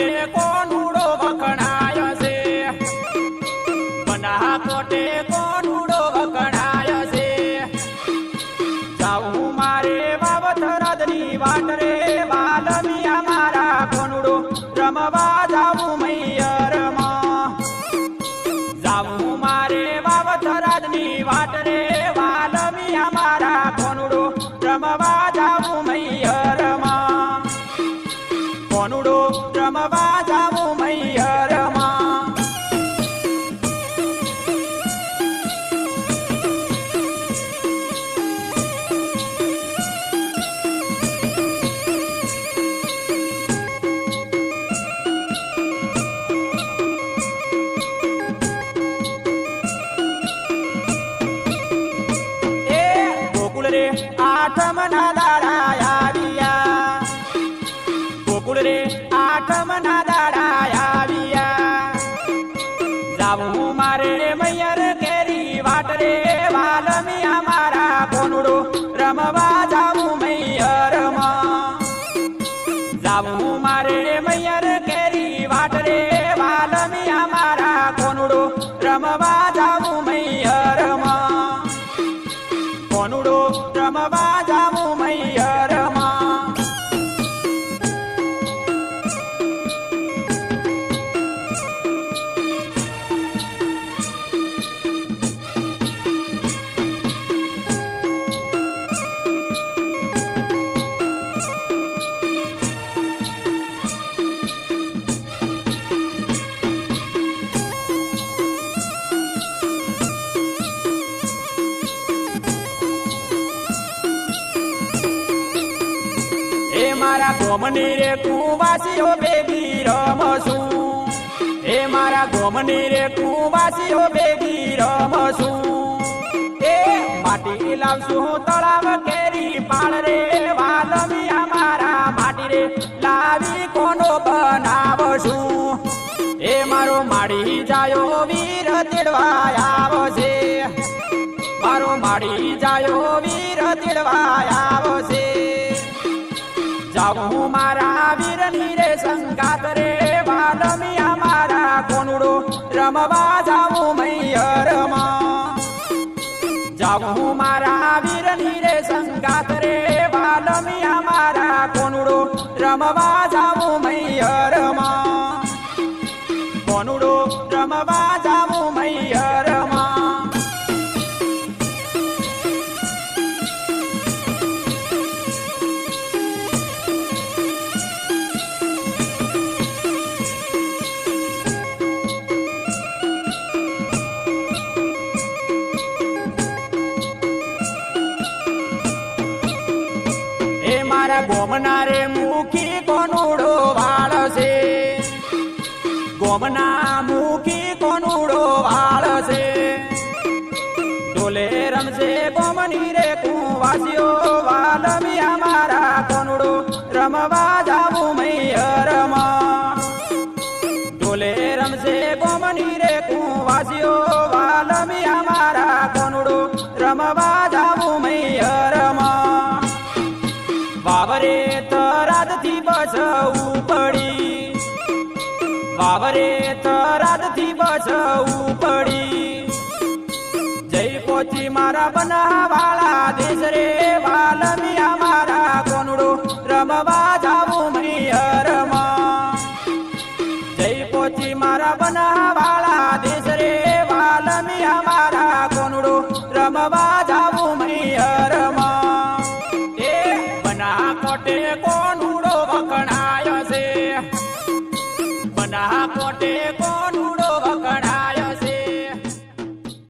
કોટે કોનુડો વખણાય છે બના કોટે કોનુડો વખણાય છે જાઉં મારે બાબતરાજની વાટ રે વાલમિયા મારા કોનુડો રમવા જાઉં મૈયરમાં જાઉં મારે બાબતરાજની વાટ રે વાલમિયા મારા કોનુડો રમવા જાઉં આઠમ ના દાડા આવ્યા ગોકુળ રે આઠમ ના દાડા આવ્યા જાવું મારે મૈયર કેરી વાટ રે વાલમિયા મારા કોનુડો રમવા જાવું મૈયરમાં જાવું મારે મૈયર કેરી વાટ રે વાલમિયા મારા મારા ગોમની રે કુવાસીઓ બેગી રમશું એ મારા ગોમની રે કુવાસીઓ બેગી રમશું એ માટી લાવશું તળાવ કેરી પાળ રે. વાલમી મારા માટી રે, લાવી કોનો બનાવશું. એ મારો માડી જાયો વીર તેડવા આવશે. મારો માડી જાયો વીર તેડવા આવશે. જાવું મારા વીરની રે સંગાત રે વાલમિયા મારા કોનુડો રમવા મારા ગોમનારે મુખી કોનુડો વાળ છે. ગોમના મુખી કોનુડો વાળ છે. ડોલે રમશે ગોમની રે કુવાસીઓ, વાલમિયા મારા કોનુડો રમવા જાવું વાવરે તરાદથી બસવું પડી. જય પોચી મારા બનાવાળા દેશ રે, વાલમિયા મારા કોનડો, રમવા જાવું મૈયરમાં જય પોચી મારા બનાવાળા દેશ રે, વાલમિયા મારા કોનડો, રમવા જાવું મૈયરમાં એ, બના કોટે કોનુડો વખણાય. છે બના કોટે કોણ